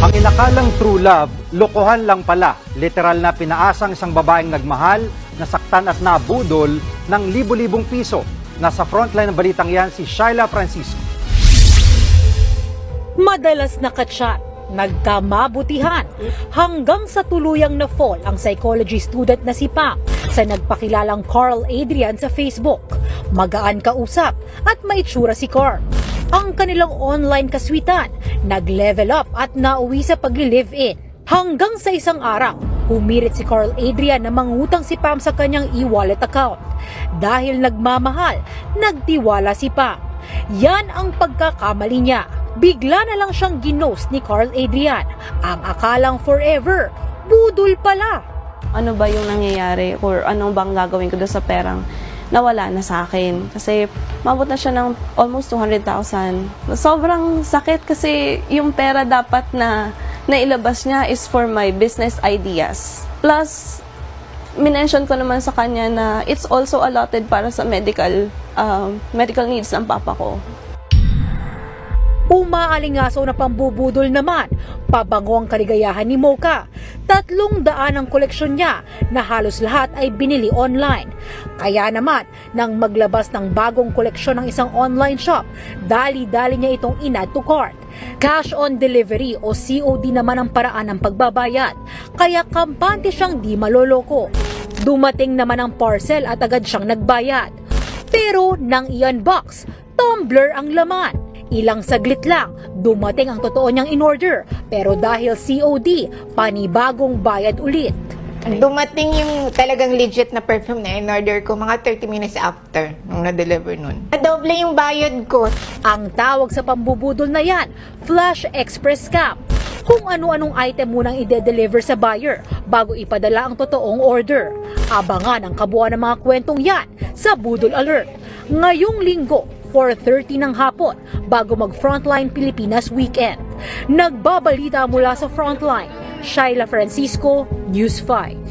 Ang inakalang true love, lokohan lang pala. Literal na pinaasang isang babaeng nagmahal, nasaktan at nabudol ng libo-libong piso. Nasa frontline ng balitang yan si Shyla Francisco. Madalas nakachat, nagkamabutihan, hanggang sa tuluyang na-fall ang psychology student na si Pam sa nagpakilalang Carl Adrian sa Facebook. Magaan kausap at maitsura si Carl. Ang kanilang online kaswitan, nag-level up at nauwi sa pagli-live-in. Hanggang sa isang araw, humirit si Carl Adrian na mangutang si Pam sa kanyang e-wallet account. Dahil nagmamahal, nagtiwala si Pam. Yan ang pagkakamali niya. Bigla na lang siyang ginost ni Carl Adrian. Ang akalang forever, budol pala. ano ba yung nangyayari or ano bang gagawin ko doon sa perang nawala na sa akin. Kasi mabot na siya ng almost 200,000. Sobrang sakit kasi yung pera dapat na nailabas niya is for my business ideas. Plus, minention ko naman sa kanya na it's also allotted para sa medical um, medical needs ng papa ko. Umaalingaso na pambubudol naman, pabango ang kaligayahan ni Mocha. Tatlong daan ang koleksyon niya na halos lahat ay binili online. Kaya naman, nang maglabas ng bagong koleksyon ng isang online shop, dali-dali niya itong inad to cart. Cash on delivery o COD naman ang paraan ng pagbabayad, kaya kampante siyang di maloloko. Dumating naman ang parcel at agad siyang nagbayad. Pero nang i-unbox, tumbler ang laman. Ilang saglit lang, dumating ang totoo niyang in-order. Pero dahil COD, panibagong bayad ulit. Dumating yung talagang legit na perfume na in-order ko mga 30 minutes after nung na-deliver nun. Nadoble yung bayad ko. Ang tawag sa pambubudol na yan, Flash Express Scam. Kung ano-anong item munang ide-deliver sa buyer bago ipadala ang totoong order. Abangan ang kabuuan ng mga kwentong yan sa Budol Alert. Ngayong linggo, 4.30 ng hapon bago mag Frontline Pilipinas Weekend. Nagbabalita mula sa Frontline, Shaila Francisco, News 5.